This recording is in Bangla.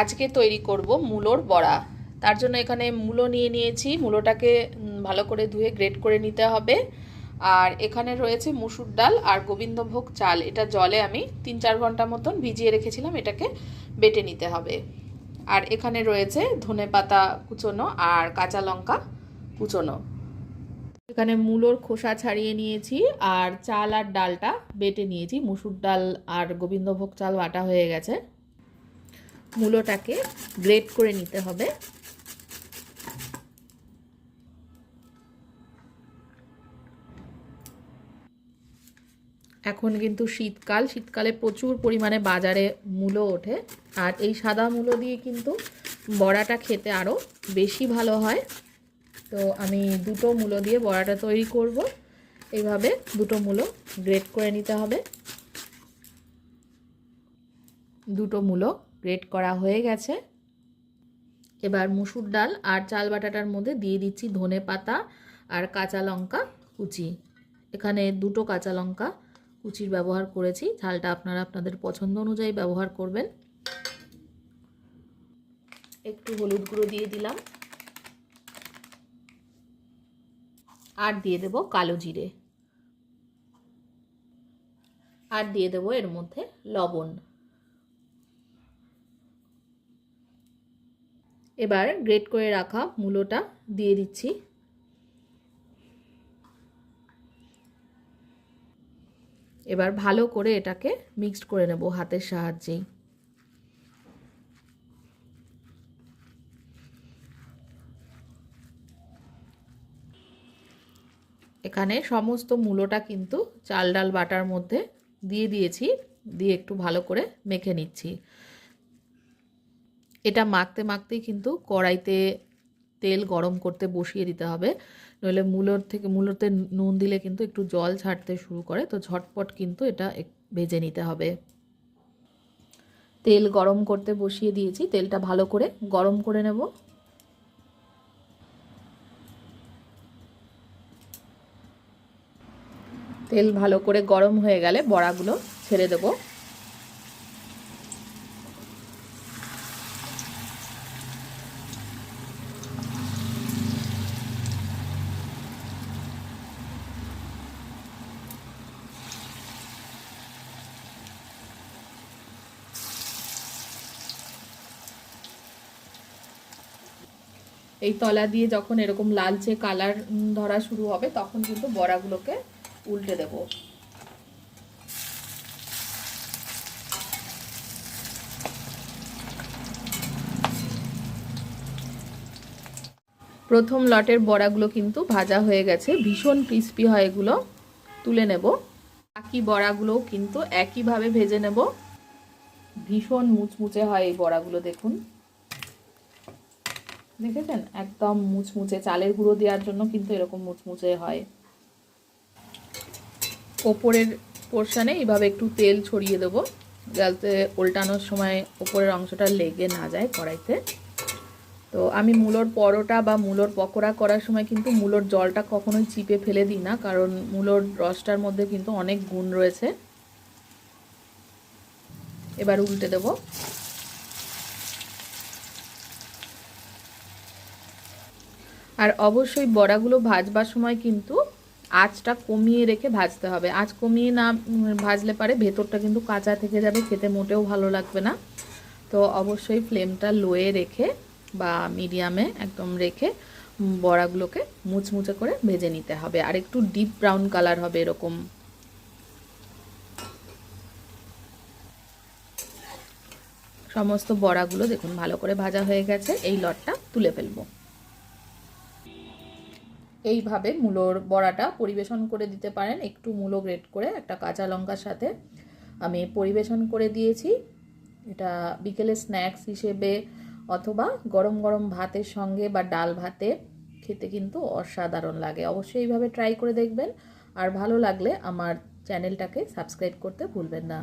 আজকে তৈরি করব মূলোর বড়া। তার জন্য এখানে মূলো নিয়ে নিয়েছি। মূলোটাকে ভালো করে ধুয়ে গ্রেট করে নিতে হবে। আর এখানে রয়েছে মুসুর ডাল আর গোবিন্দভোগ চাল। এটা জলে আমি তিন চার ঘণ্টা মতন ভিজিয়ে রেখেছিলাম। এটাকে বেটে নিতে হবে। আর এখানে রয়েছে ধনে পাতা কুচোনো আর কাঁচা লঙ্কা কুচোনো। এখানে মূলোর খোসা ছাড়িয়ে নিয়েছি আর চাল আর ডালটা বেটে নিয়েছি। মুসুর ডাল আর গোবিন্দভোগ চাল বাটা হয়ে গেছে। মূলোটাকে গ্রেট করে নিতে হবে। এখন কিন্তু শীতকাল, শীতকালে প্রচুর পরিমাণে বাজারে মূলো ওঠে। আর এই সাদা মূলো দিয়ে কিন্তু বড়াটা খেতে আরও বেশি ভালো হয়। তো আমি দুটো মূলো দিয়ে বড়াটা তৈরি করব। এইভাবে দুটো মূলো গ্রেট করে নিতে হবে। দুটো মূলো গ্রেট করা হয়ে গেছে। এবার মুসুর ডাল আর চাল বাটাটার মধ্যে দিয়ে দিচ্ছি ধনে পাতা আর কাঁচা লঙ্কা কুচি। এখানে দুটো কাঁচা লঙ্কা কুচির ব্যবহার করেছি। ঝালটা আপনারা আপনাদের পছন্দ অনুযায়ী ব্যবহার করবেন। একটু হলুদ গুঁড়ো দিয়ে দিলাম। আর দিয়ে দেব কালো জিরে। আর দিয়ে দেব এর মধ্যে লবণ। এবার গ্রেট করে রাখা মূলোটা দিয়ে দিচ্ছি। এবার ভালো করে এটাকে মিক্সড করে নেব হাতের সাহায্যেই। এখানে সমস্ত মূলোটা কিন্তু চাল ডাল বাটার মধ্যে দিয়ে দিয়েছি, দিয়ে একটু ভালো করে মেখে নিচ্ছি। এটা মাখতে, মাখতেই কিন্তু কড়াইতে তেল গরম করতে বসিয়ে দিতে হবে। নইলে মূলোর থেকে, মূলোতে নুন দিলে কিন্তু একটু জল ছাড়তে শুরু করে, তো ঝটপট কিন্তু এটা ভেজে নিতে হবে। তেল গরম করতে বসিয়ে দিয়েছি, তেলটা ভালো করে গরম করে নেব। তেল ভালো করে গরম হয়ে গেলে বড়াগুলো ছেড়ে দেবো। এই তলা দিয়ে যখন এরকম লালচে কালার ধরা শুরু হবে, তখন কিন্তু বড়াগুলোকে উল্টে দেব। প্রথম লটের বড়াগুলো কিন্তু ভাজা হয়ে গেছে, ভীষণ ক্রিস্পি হয় এগুলো। তুলে নেব। বাকি বড়াগুলোও কিন্তু একইভাবে ভেজে নেব। ভীষণ মুচমুচে হয় এই বড়াগুলো, দেখুন। দেখেছেন? একদম মুচমুচে, চালের গুঁড়ো দেওয়ার জন্য কিন্তু এরকম মুচমুচে হয়। ওপরের পোর্শানে এইভাবে একটু তেল ছড়িয়ে দেবো, যাতে উল্টানোর সময় ওপরের অংশটা লেগে না যায় কড়াইতে। তো আমি মূলোর পরোটা বা মূলোর পকোড়া করার সময় কিন্তু মূলোর জলটা কখনোই চিপে ফেলে দিই না, কারণ মূলোর রসটার মধ্যে কিন্তু অনেক গুণ রয়েছে। এবার উল্টে দেবো। আর অবশ্যই বড়াগুলো ভাজবার সময় কিন্তু আঁচটা কমিয়ে রেখে ভাজতে হবে। আঁচ কমিয়ে না ভাজলে পারে ভেতরটা কিন্তু কাঁচা থেকে যাবে, খেতে মোটেও ভালো লাগবে না। তো অবশ্যই ফ্লেমটা লোয়ে রেখে বা মিডিয়ামে একদম রেখে বড়াগুলোকে মুচমুচে করে ভেজে নিতে হবে। আর একটু ডিপ ব্রাউন কালার হবে এরকম। সমস্ত বড়াগুলো দেখুন ভালো করে ভাজা হয়ে গেছে। এই লটটা তুলে ফেলব। এইভাবে মূলোর বড়াটা পরিবেশন করে দিতে পারেন। একটু মূলো গ্রেট করে একটা কাঁচা লঙ্কার সাথে আমি পরিবেশন করে দিয়েছি। এটা বিকেলে স্ন্যাক্স হিসেবে অথবা গরম গরম ভাতের সঙ্গে বা ডাল ভাতে খেতে কিন্তু অসাধারণ লাগে। অবশ্যই এইভাবে ট্রাই করে দেখবেন। আর ভালো লাগলে আমার চ্যানেলটাকে সাবস্ক্রাইব করতে ভুলবেন না।